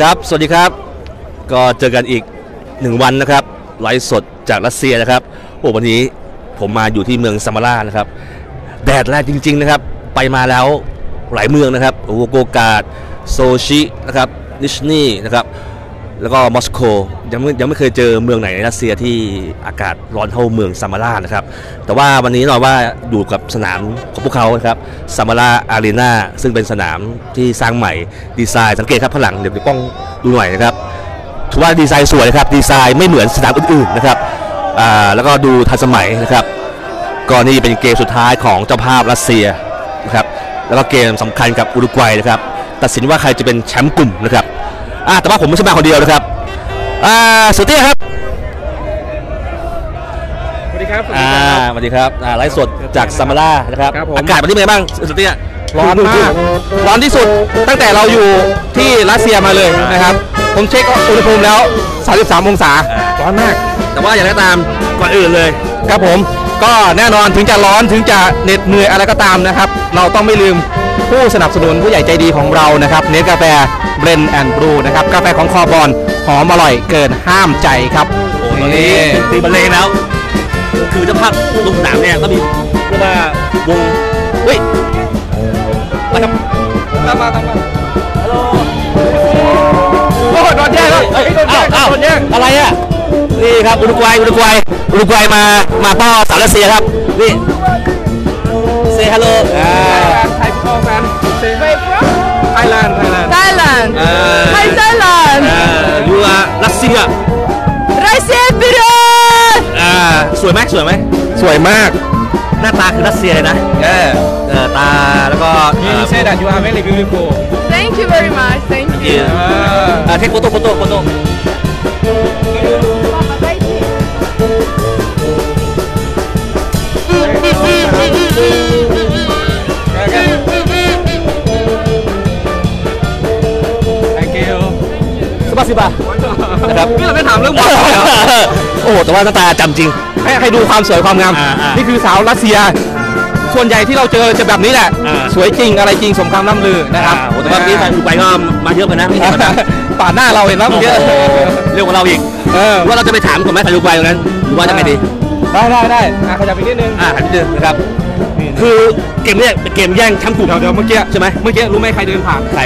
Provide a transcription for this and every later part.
ครับ สวัสดีครับ ก็เจอกันอีกหนึ่งวันนะครับ ไลฟ์สดจากรัสเซียนะครับ โอ้ วันนี้ผมมาอยู่ที่เมืองซามารานะครับ แดดแรงจริง ๆ นะครับ ไปมาแล้วหลายเมืองนะครับ โอโกกาดโซชิ นะครับ นิชนีนะครับ แล้วก็มอสโกยังไม่ยังไม่เคยเจอเมืองไหนในรัสเซียที่อากาศร้อนเท่าเมืองซามารานะครับ แต่ว่าวันนี้หน่อยว่าอยู่กับสนามของพวกเขาครับซามาราอารีนาซึ่งเป็นสนามที่สร้างใหม่ดีไซน์สังเกตครับข้างหลังเดี๋ยวเดี๋ยวกล้องดูหน่อยนะครับถือว่าดีไซน์สวยนะครับดีไซน์ไม่เหมือนสนามอื่นๆนะครับอ่าแล้วก็ดูทันสมัยนะครับก็นี่เป็นเกมสุดท้ายของเจ้าภาพรัสเซียนะครับแล้วก็เกมสำคัญกับอุรุกวัยนะครับตัดสินว่าใครจะเป็นแชมป์กลุ่มนะครับ อ่าแต่ว่าผมไม่ใช่มาคนเดียวนะครับอ่าสุดที่ครับสวัสดีครับอ่าสวัสดีครับอ่าไลฟ์สดจากซามารานะครับ ครับผม อากาศวันนี้เป็นไงบ้างสุดที่ร้อนมากร้อนที่สุดตั้งแต่เราอยู่ที่รัสเซียมาเลยนะครับ ผมเช็คอุณหภูมิแล้ว 33 องศา ร้อนมาก แต่ว่าอย่างไรก็ตามก่อนอื่นเลย ครับผมก็แน่นอนถึงจะร้อนถึงจะเหน็ดเหนื่อยอะไรก็ตามนะครับ เราต้องไม่ลืมผู้สนับสนุนผู้ใหญ่ใจดีของเรานะครับ เนสกาแฟ เบรนแอนด์บรูนะครับกาแฟของคอบอลหอมอร่อยเกินห้ามใจครับโอ้ตอนนี้ตีบรรเลงแล้ว คือเจ้าภาพลงสนามเนี่ยก็มีเรียกว่าวงเฮ้ยมาครับตามมาตามมาโอ้โหโดนแย่งแล้วเอ้ยโดนแย่อ้าวงอ้าวโดนแย่งอะไรอะนี่ครับอุรุกวัยอุรุกวัยอุรุกวัยมามาต้อนสาวรัสเซียครับนี่เซฮัลโหลอ่าไทยพอแฟนไทยแลนด์ไทยแล Thailand Thailand Thailand uh, Hi Thailand uh, you are Russia Russia ไปเลยอ่าสวยไหมสวยไหมสวยมาก หน้าตาคือรัสเซียเลยนะเออเออตาแล้วก็ You say that you are very beautiful Thank you very much Thank you อ่าเทคโฟโต้โฟโต้โฟโต้อืมอืมอืมอืม สบายสิบานะครับนี่เราไม่ถามเรื่องบอลเลยเหรอโอ้โหแต่ว่าหน้าตาจำจริง ให้ให้ดูความสวยความงามอ่าอ่านี่นี่คือสาวรัสเซีย ส่วนใหญ่ที่เราเจอจะแบบนี้แหละอ่าสวยจริงอะไรจริงสมคำล่ำลือนะครับอ่าโอ้แต่ว่านี่ทางอุรุกวัยก็มาเยอะไปนะไม่เห็นนะป่าดหน้าเราเห็นแล้วโอ้เมื่อโหกี้เร็วกว่าเราอีกเออว่าเราจะไปถามก่อนไหมทางอุรุกวัยตรงนั้นหรือว่าจะไงดีได้ได้ได้อะขยับไปนิดนึงอ่าหันนิดนึงนะครับคือเกมเนี้ยเป็นเกมแย่งแชมป์กลุ่มเดี๋ยวเดี๋ยวเมื่อกี้ใช่ไหมเมื่อกี้รู้ไหมใครเดินผ่านใคร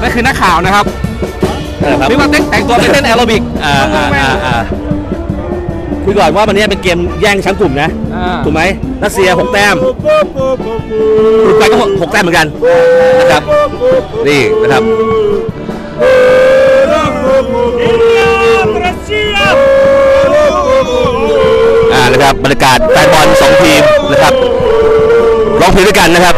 นั่นคือนักข่าวนะครับ เออครับนี่ว่าเต้นแต่งตัวไปเต้นแอโรบิกอ่าอ่าอ่าอ่าคุยก่อนว่าวันนี้เป็นเกมแย่งแชมป์กลุ่มนะอ่าถูกไหมรัสเซียหกแต้มอุรุกวัยก็หกแต้มเหมือนกันนะครับนี่นะครับอ่านะครับบรรยากาศแฟนบอลสองทีมนะครับร้องเพลงด้วยกันนะครับ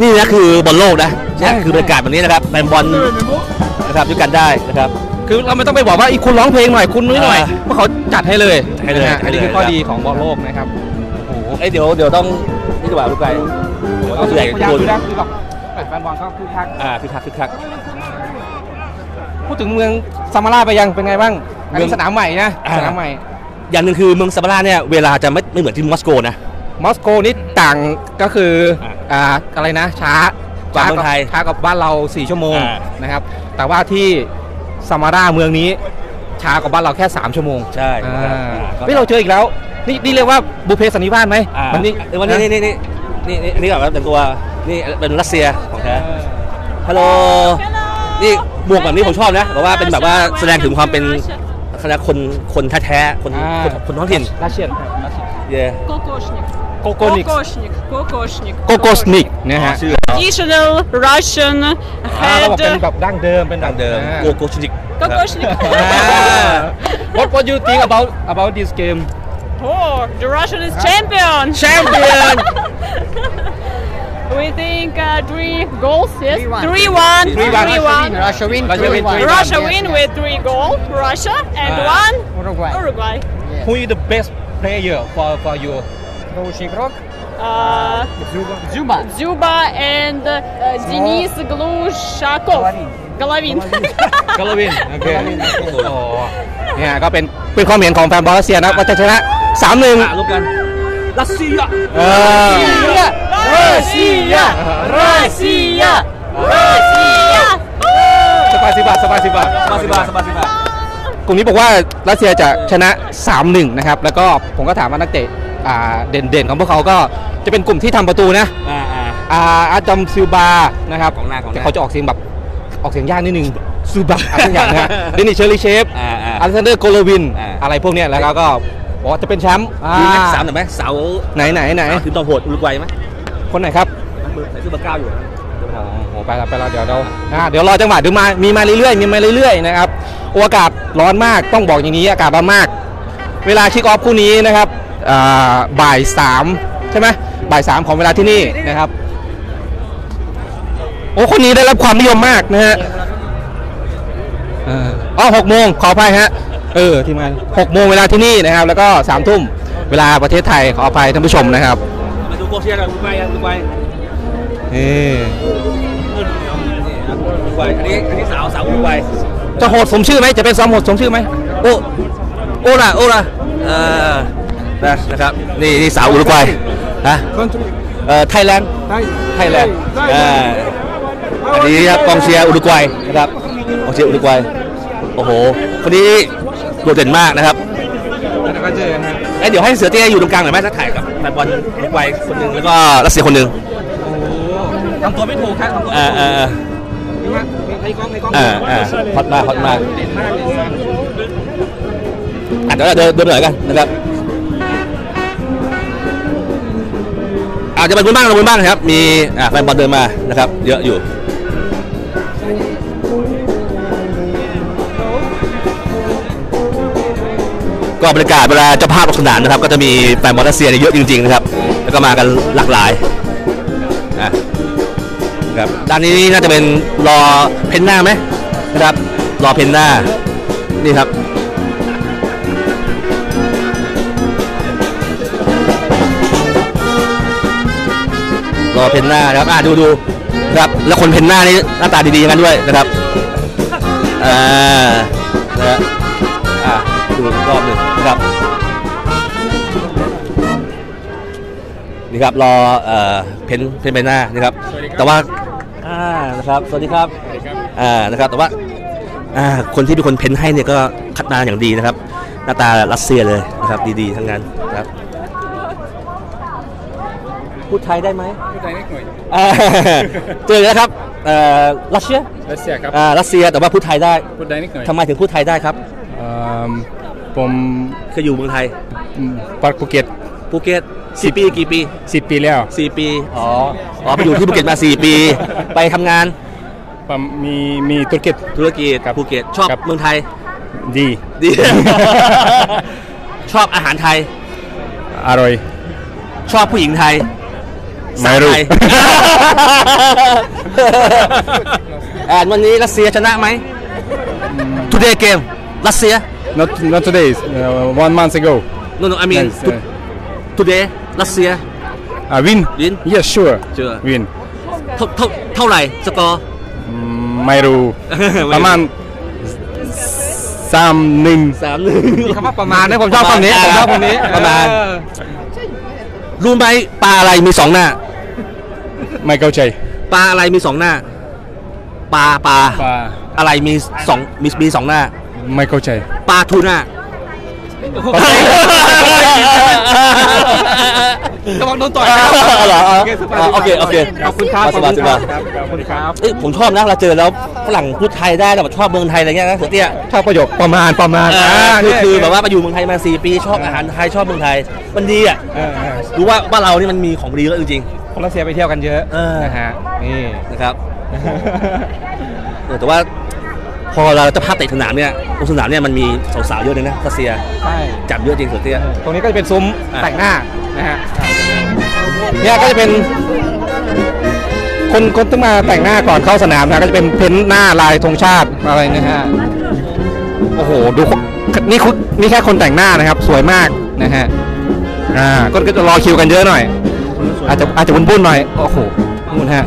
นี่นะคือบอลโลกนะนี่คือบรรยากาศแบบนี้นะครับแฟนบอลนะครับด้วยกันได้นะครับ คือเราไม่ต้องไปบอกว่าอีกคุณร้องเพลงหน่อยคุณนุ้ยหน่อยอ่าเพราะเขาจัดให้เลยให้เลยนะฮะให้เลยนี่คือข้อดีของบอลโลกนะครับโอ้โหเอ้ยเดี๋ยวเดี๋ยวต้องนี่ดีกว่าลูกไก่เอาผู้ใหญ่พยายามคนดูนะคือแบบแฟนบอลก็คึกคักอ่าคึกคักคึกคัก พูดถึงเมืองซามาราไปยังเป็นไงบ้างอันเมืนี้องสนามใหม่นะอ่า สนามใหม่อย่างหนึ่งคือเมืองซาบาราเนี่ยเวลาจะไม่ไม่เหมือนที่มอสโกนะมอสโกนี่ต่างก็คืออ่าอะไรนะ ช้าก ว่าเมืองไทย ช้ากับบ้านเรา 4 ชั่วโมง อ่า นะครับ แต่ว่าที่ซามาราเมืองนี้ช้ากว่าบ้านเราแค่ 3 ชั่วโมง ใช่ อ่ นะครับ า อ่าก็ นี่เราเจออีกแล้ว นี่นี่เรียกว่าบุพเพสันนิวาสไหม อ่า วันนี้ เอ้ยวันนี้นี่นี่นี่นี่นี่อันนี้ก่อนครับแต่งตัวนี่เป็นรัสเซียของแท้ฮัลโหลนี่หมวกแบบนี้ผมชอบนะแบบว่าเป็นแบบว่าแสดงถึงความเป็นคณะคนคนแท้ๆคน อ่า คนคนท้องถิ่น รัสเซียน เย่ Кокошник. Kokonik. Kokosnik. Kokosnik. Kokosnik นะฮะ traditional Russian อ่า head เขาบอกเป็นแบบดั้งเดิมเป็นดั้ดังงเดิเดิมมโกโกชินิก Kokosnik อ่า What What you think about about this game oh the Russian is champion champion we think uh, three goals yes 3-1. 3-1 3-1. 3-1. Russia win. Russia win, 3-1. Russia Yes, win yeah. with three goals Russia and Ah. one Uruguay. Uruguay Who is the best player for for you Лучший игрок. Uh, Зуба. Zuba and uh, Denis Glushakov. Головин. Головин. กาลวินโอเคโอ้โหเนี่ยก็เป็นเป็นความเห็นของแฟนบอลรัสเซียนะว่าจะชนะ สามหนึ่ง อ่ะรูปกันรัสเซีย เออ Россия! Россия! Россия! สบายสิบบาทสบายสิบบาท สบายสิบาทสบายสิบาท กลุ่มนี้บอกว่ารัสเซียจะชนะ 3-1 นะครับ แล้วก็ผมก็ถามว่านักเตะอ่า เด่นๆของพวกเขาก็จะเป็นกลุ่มที่ทำประตูนะอ่าอ่าอาอาจอมซิลบานะครับของหน้าของหน้าแต่เขาจะออกเสียงแบบออกเสียงยากนิดนึงซูบาอะไรสักอย่างนะฮะเดนิสเชอร์ลีเชฟอ่าอ่าอเล็กซานเดอร์โกโลวินอ่าอะไรพวกเนี้ยแล้วก็บอกว่าจะเป็นแชมป์อ่ามีไหมสามหน่อยไหมเสาไหนไหนไหนคือต้องโหดอุรุกวัยไหมคนไหนครับใส่เสื้อเบอร์เก้าอยู่นะโอ้โหไปแล้วไปแล้วเดี๋ยวเราอ่าเดี๋ยวรอจังหวะเดี๋ยวมามีมาเรื่อยๆมีมาเรื่อยๆนะครับโออากาศร้อนมากต้องบอกอย่างนี้อากาศร้อนมาก เวลาคิกออฟคู่นี้นะครับอ่า บ่ายสามใช่ไหมบ่ายสามของเวลาที่นี่นะครับ โอ้คนนี้ได้รับความนิยมมากนะฮะเอ่ออ๋อหกโมงขออภัยฮะเออทีมงานหกโมงเวลาที่นี่นะครับ แล้วก็สามทุ่มเวลาประเทศไทยขออภัยท่านผู้ชมนะครับมาดูโคเชียร์กันอุรุกวัยอุรุกวัยนี่นี่ครับอุรุกวัยอันนี้อันนี้สาวสาวอุรุกวัยจะโหดสมชื่อไหมจะเป็นซ้อมโหดสมชื่อไหมโอ้โอ้ล่ะโอ้ล่ะเออ นะนะครับนี่นี่สาวอุรุกวัยนะเอ่อไทยแลนด์ไทยแลนด์เอ่ออันนี้ครับกองเชียร์อุรุกวัยนะครับกองเชียร์อุรุกวัยโอ้โหคนนี้โดดเด่นมากนะครับแล้วก็เจอกันฮะเอ้ยเดี๋ยวให้เสือเตี้ยอยู่ตรงกลางหน่อยไหมถ้าถ่ายกับแฟนบอลอุรุกวัยคนหนึ่งแล้วก็รัสเซียคนหนึ่งทำตัวไม่ถูกครับทำตัวเออเออเออในกล้องในกล้องเออเออฮอตมากฮอตมากเด่นมากเลยนะอะเดี๋ยวเราเดินเดินหน่อยกันนะครับ จะเป็นบนบ้างเราบนบ้างนะครับ มีแฟนบอลเดินมานะครับ เยอะอยู่ก็บรรยากาศเวลาเจ้าภาพลงสนามนะครับ ก็จะมีแฟนบอลรัสเซียเยอะจริงๆนะครับ แล้วก็มากันหลากหลายนะครับด้านนี้น่าจะเป็นรอเพนหน้าไหมนะครับ รอเพนหน้านี่ครับ รอเพนหน้านะครับอ่าดูดูนะครับ แล้วคนเพนหน้านี่หน้าตาดีๆกันด้วยนะครับอ่านะฮะอ่าดูอีกรอบหนึ่งนะครับนี่ครับรอเอ่อเพนเพนใบหน้านะครับ แต่ว่าอ่านะครับสวัสดีครับอ่านะครับแต่ว่าอ่าคนที่เป็นคนเพ้นให้เนี่ยก็คัดมาอย่างดีนะครับ หน้าตารัสเซียเลยนะครับดีๆทั้งนั้นนะครับ พูดไทยได้ไหมพูดไทยนิดหน่อยอ่าเจอแล้วครับเอ่อรัสเซียรัสเซียครับอ่ารัสเซียแต่ว่าพูดไทยได้พูดได้นิดหน่อยทำไมถึงพูดไทยได้ครับเอิ่มผมเคยอยู่เมืองไทยปาร์คภูเก็ตภูเก็ตสี่ปีกี่ปีสิบปีแล้วสี่ปีอ๋ออ๋อไปอยู่ที่ภูเก็ตมาสี่ปี ไปทำงานผมมีมีธุรกิจธุรกิจครับภูเก็ตชอบครับเมืองไทย ดีดีชอบอาหารไทย อร่อย ชอบผู้หญิงไทย ไม่รู้สาวไทยอ่านวันนี้รัสเซียชนะไหม Today game รัสเซีย not not today uh, one month ago no no I mean Yes, to- uh, today รัสเซีย uh, win Win? yes sure Sure. win เท่าเท่าเท่าไหร่สกอร์อืมไม่รู้ไม่รู้ประมาณสามหนึ่งสามหนึ่งมีคำว่าประมาณนะผมชอบคำนี้ผมชอบคำนี้ประมาณเออรู้ไหมปลาอะไรมีสองหน้า ไม่เข้าใจปลาอะไรมีสองหน้า ปลาปลาปลาอะไรมีสองมีมีสองหน้า ไม่เข้าใจปลาทูน่า ระวังโดนต่อยนะเหรอโอเคสบายโอเคโอเคขอบคุณครับสบายสบายขอบคุณครับเอ้ยผมชอบนะเราเจอแล้วฝรั่งพูดไทยได้แต่ว่าชอบเมืองไทยอะไรเงี้ยนะเสือเตี้ยชอบประโยคประมาณประมาณอ่าคือเนี่ยคือแบบว่ามาอยู่เมืองไทยมาสี่ปีชอบอาหารไทยชอบเมืองไทย มันดีอะเออเออรู้ว่าบ้านเรานี่มันมีของดีเยอะจริงคนรัสเซียไปเที่ยวกันเยอะเออนะฮะนี่ๆนะครับเออแต่ว่า พอเราจะภาพเตะสนามเนี่ยตรงสนามเนี่ยมันมีสาวๆเยอะเลยนะรัสเซียใช่จับเยอะจริงเสือเตี้ยตรงนี้ก็จะเป็นซุ้มอะแต่งหน้านะฮะเนี่ยก็จะเป็นคนคนต้องมาแต่งหน้าก่อนเข้าสนามนะก็จะเป็นเพ้นท์หน้าลายธงชาติอะไรนะฮะโอ้โหดูคนนี่คุณนี่แค่คนแต่งหน้านะครับ สวยมากนะฮะอ่าก็ก็จะรอคิวกันเยอะหน่อย อาจจะอาจจะบุ่นๆหน่อยโอ้โหนู่นฮะ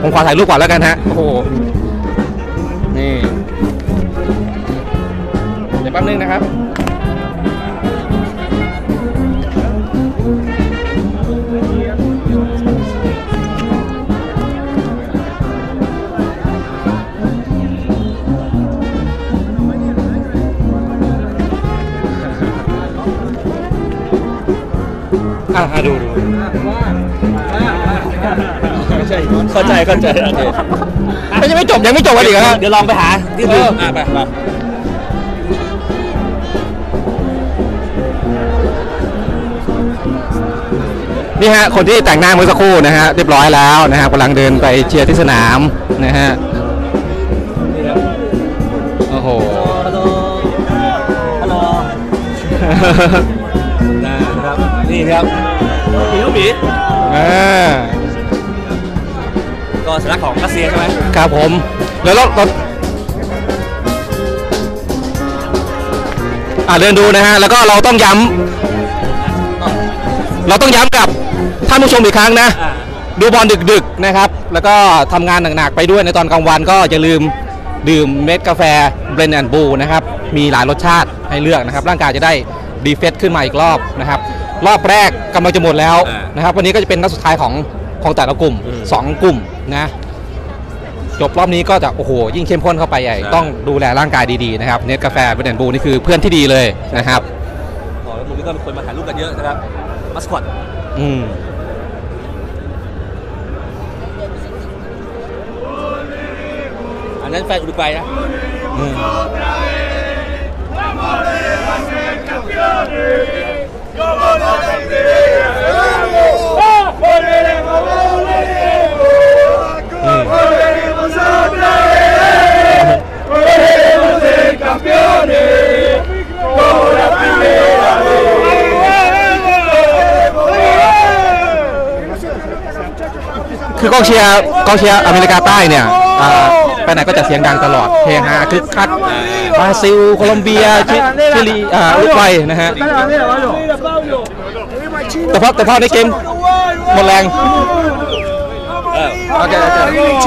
ผมขอถ่ายรูปก่อนแล้วกันฮะโอ้โหี๋ยวแป๊บนึงนะครับอะอ่ดูดูไม่ใช่เข้าใจเข้าใจโอเค อะยังไม่จบยังไม่จบอะไรอีกนะเดี๋ยวลองไปหาที่เออื่นอะไปไป นี่ฮะคนที่แต่งหน้าเมื่อสักครู่นะฮะเรียบร้อยแล้วนะฮะกำลังเดินไปเชียร์ที่สนามนะฮะโอ้โหฮัลโหลฮัลโหลนะครับนี่ครับหมีลูกหมีอ่าก็สัญลักษณ์ของรัสเซียใช่ไหมครับผมแล้วเราเราอ่าเดินดูนะฮะแล้วก็เราต้องย้ำเราต้องย้ำกับ ท่านผู้ชมอีกครั้งนะอ่าดูบอลดึกๆนะครับ แล้วก็ทำงานหนักๆไปด้วยในตอนกลางวันก็อย่าลืมดื่มเม็ดกาแฟเบรนแอนบูนะครับ มีหลายรสชาติให้เลือกนะครับ ร่างกายจะได้ดีเฟสขึ้นมาอีกรอบนะครับ รอบแรกกำลังจะหมดแล้วอ่านนะครับ วันนี้ก็จะเป็นนัดสุดท้ายของของแต่ละกลุ่มอืม2 กลุ่มนะจบรอบนี้ก็จะโอ้โหยิ่งเข้มข้นเข้าไปใหญ่ใช่ต้องดูแลร่างกายดีๆนะครับเนตกาแฟเบรนแอนบูนี่คือเพื่อนที่ดีเลยนะครับอ๋อแล้วมุมนี้ก็มีคนมาถ่ายรูปกันเยอะนะครับมัสคอตอืม นนั้นแฟนอุรุกวัยนะคือกองเชียร์กองเชียร์อเมริกาใต้เนี่ยอ่า ไปไหนก็จะเสียงดังตลอดเฮฮาคึกคักบราซิลโคลอมเบียชิชิลีอ่าอุรุกวัยนะฮะแต่พอแต่พอในเกมหมดแรงเออโอเคโอเค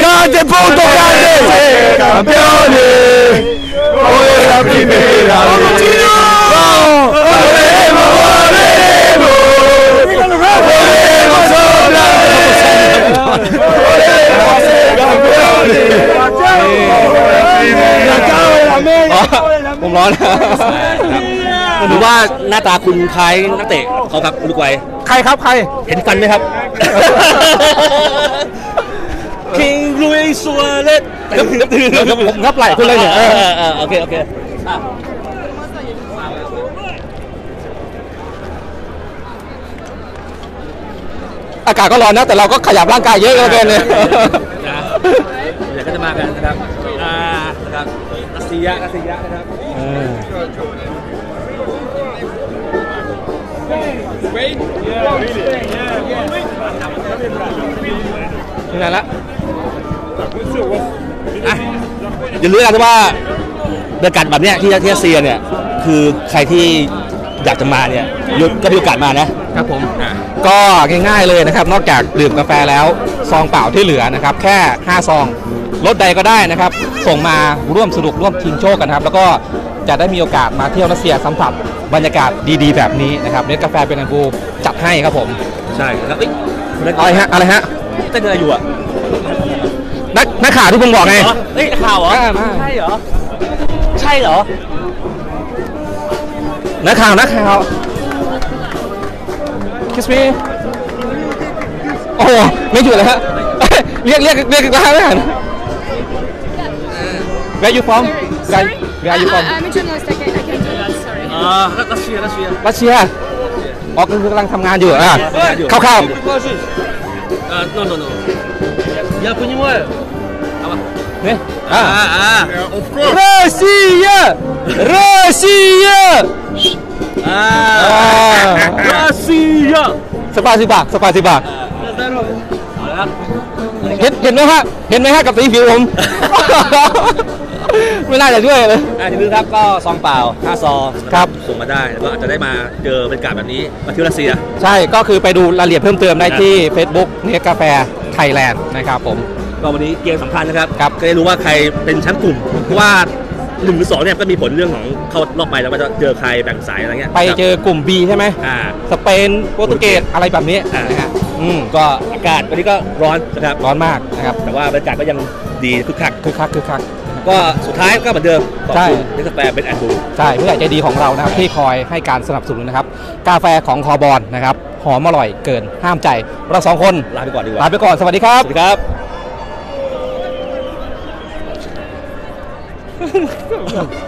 Grande punto grande campione Hoy la primera ผมร้อนหรือว่าหน้าตาคุณคล้ายนักเตะเขาครับอุรุกวัยใครครับใครเห็นฟันไหมครับ คิงลุยสัวเลสเดี๋ยวเดี๋ยวเดี๋ยวผมงับไหล่คุณเลยเนี่ยเออเออเออโอเคโอเค อากาศก็ร้อนนะ แต่เราก็ขยับร่างกายเยอะเหลือเกินเนี่ยนะเดี๋ยวก็จะมากันนะครับอ่านะครับรัสเซียรัสเซียนะครับ นี่ไงละอะอย่าลืมกันว่าบรรยากาศแบบเนี้ยที่ที่รัสเซียเนี่ย คือใครที่ อยากจะมาเนี่ยก็มีโอกาสมานะครับผมก็ง่ายๆเลยนะครับ นอกจากดื่มกาแฟแล้วซองเปล่าที่เหลือนะครับ แค่ 5 ซองรถใดก็ได้นะครับ ส่งมาร่วมสนุกร่วมชิงโชคกันครับ แล้วก็จะได้มีโอกาสมาเที่ยวรัสเซียสัมผัสบรรยากาศดีๆ แบบนี้นะครับเนสกาแฟเป็นอันบูจัดให้ครับผมใช่ครับเอ้ยคนนั้นอะไรฮะอะไรฮะเต้นอะไรอยู่อะนักนักข่าวที่ผมบอกไงเหรอเฮ้ยนักข่าวเหรออ่ามาใช่เหรอใช่เหรอ Nakhao, Nakhao. Kiss me. Ồ, oh, mấy chuyện này hả? liếc, liếc, liếc ra đấy hẳn. Where you from? Sorry? Where, are you from? I'm Russia, Russia. Russia? Ồ, oh, cứ đang tham ngàn chưa à? Khao khao. No, no, no. Я понимаю. А, а, а. Of course. Россия! Россия! อ่าอ่าอ่ารัสเซียรัสเซียอ่าอ่ารัสเซียสปาสิบาสปาสิบาเอาละครับเห็นเห็นไหมฮะเห็นไหมฮะกับสีผิวผม ไม่น่าจะช่วยเลย อ่าอย่าลืมครับก็ซองเปล่า5ซองครับ ส่งมาได้แล้วก็อาจจะได้มาเจอบรรยากาศแบบนี้มาเที่ยวรัสเซีย ใช่ก็คือไปดูรายละเอียดเพิ่มเติมได้ที่ Facebook เนสกาแฟไทยแลนด์นะครับผม ก็วันนี้เกมสำคัญนะครับครับก็ได้รู้ว่าใครเป็นแชมป์กลุ่มเพราะว่า หนึ่งหรือสองเนี่ยก็มีผลเรื่องของเข้ารอบไปแล้วก็จะเจอใครแบ่งสายอะไรเงี้ยไปเจอกลุ่ม B ใช่ไหมอ่า สเปนโปรตุเกสอะไรแบบนี้อ่า นะฮะอืมก็อากาศวันนี้ก็ร้อนนะครับ ร้อนมากนะครับแต่ว่าบรรยากาศก็ยังดีคึกคัก คึกคักคึกคัก ก็สุดท้ายก็เหมือนเดิมขอบใช่ คุณนิสแปรเป็นแอนดู ใช่ผู้ใหญ่ใจดีของเรานะครับที่คอยให้การสนับสนุนนะครับ กาแฟของคอบอลนะครับหอมอร่อยเกินห้ามใจ เราสองคนลาไปก่อนดีกว่าลาไปก่อนสวัสดีครับ สวัสดีครับ oh my god.